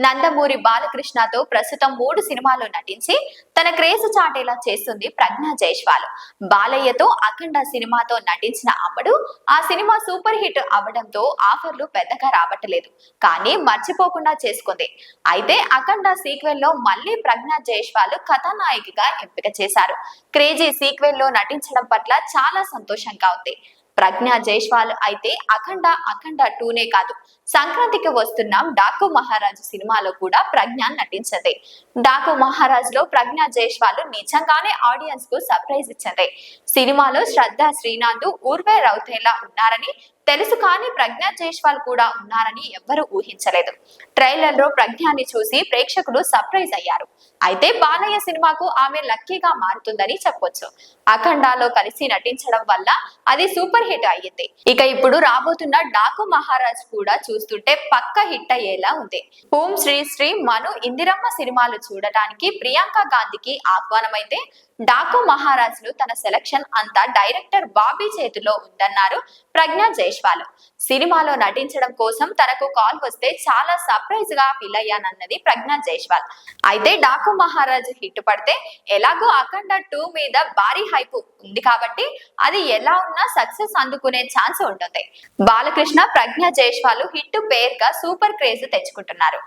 నందమూరి బాలకృష్ణతో ప్రస్తుతం మూడు సినిమాల్లో నటించి తన క్రేజ్ చాటేలా చేస్తుంది ప్రజ్ఞా జైష్వాల్. బాలయ్యతో అఖండ సినిమాతో నటించిన అమ్మడు ఆ సినిమా సూపర్ హిట్ అవ్వడంతో ఆఫర్లు పెద్దగా రాబట్టలేదు. కానీ మర్చిపోకుండా చేసుకుంది. అయితే అఖండ సీక్వెల్లో మళ్ళీ ప్రజ్ఞా జైష్వాల్ కథానాయికగా ఎంపిక చేశారు. క్రేజీ సీక్వెల్లో నటించడం పట్ల చాలా సంతోషంగా ఉంది. ప్రజ్ఞ జైష్వాల్ అయితే అఖండ అఖండ టూనే కాదు. సంక్రాంతికి వస్తున్న డాకు మహారాజు సినిమాలో కూడా ప్రజ్ఞ నటించింది. డాకు మహారాజ్లో ప్రజ్ఞ జైష్వాల్ నిజంగానే ఆడియన్స్కు సర్ప్రైజ్ ఇచ్చింది. సినిమాలో శ్రద్ధ శ్రీనాథ్ ఊర్వే రౌతేలా ఉన్నారని తెలుసు కానీ ప్రజ్ఞా జైష్వాల్ కూడా ఉన్నారని ఎవ్వరూ ఊహించలేదు. ట్రైలర్లో ప్రజ్ఞాని చూసి ప్రేక్షకులు సర్ప్రైజ్ అయ్యారు. అయితే బాలయ్య సినిమాకు ఆమె లక్కీగా మారుతుందని చెప్పొచ్చు. అఖండాలో కలిసి నటించడం వల్ల అది సూపర్ హిట్ అయ్యింది. ఇక ఇప్పుడు రాబోతున్న డాకు మహారాజ్ కూడా చూస్తుంటే పక్క హిట్ అయ్యేలా ఉంది. ఓం శ్రీ శ్రీ మను ఇందిరమ్మ సినిమాలు చూడటానికి ప్రియాంక గాంధీకి ఆహ్వానమైతే డాకు మహారాజ్ను తన సెలక్షన్ అంతా డైరెక్టర్ బాబీ చేతిలో ఉందన్నారు ప్రజ్ఞా జైస్వాల్ సినిమాలో నటించడం కోసం తనకు కాల్ వస్తే చాలా సర్ప్రైజ్గా ఫీల్ అయ్యానన్నది ప్రజ్ఞా జైస్వాల్ అయితే డాకు మహారాజ్ హిట్ పడితే ఎలాగో అఖండ టూ మీద భారీ హైప్ ఉంది కాబట్టి అది ఎలా ఉన్నా సక్సెస్ అందుకునే ఛాన్స్ ఉంటుంది. బాలకృష్ణ ప్రజ్ఞా జైస్వాల్ హిట్ పేరుగా సూపర్ క్రేజ్ తెచ్చుకుంటున్నారు.